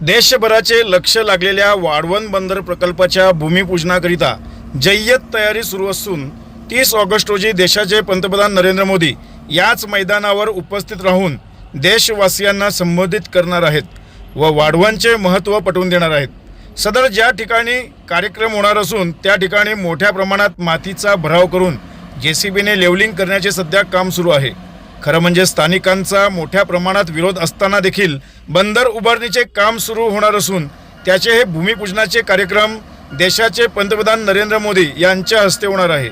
देशभराचे लक्ष लागलेल्या वाढवण बंदर प्रकल्पाच्या भूमिपूजनाकरिता जय्यत तयारी सुरू असून तीस ऑगस्ट रोजी देशाचे पंतप्रधान नरेंद्र मोदी याच मैदानावर उपस्थित राहून देशवासियांना संबोधित करणार आहेत व वाढवणचे महत्त्व पटवून देणार आहेत. सदर ज्या ठिकाणी कार्यक्रम होणार असून त्या ठिकाणी मोठ्या प्रमाणात मातीचा भराव करून जे सी बीने लेवलिंग करण्याचे सध्या काम सुरू आहे. खरं म्हणजे स्थानिकांचा मोठ्या प्रमाणात विरोध असताना देखील बंदर उभारणीचे काम सुरू होणार असून त्याचे हे भूमिपूजनाचे कार्यक्रम देशाचे पंतप्रधान नरेंद्र मोदी यांच्या हस्ते होणार आहे.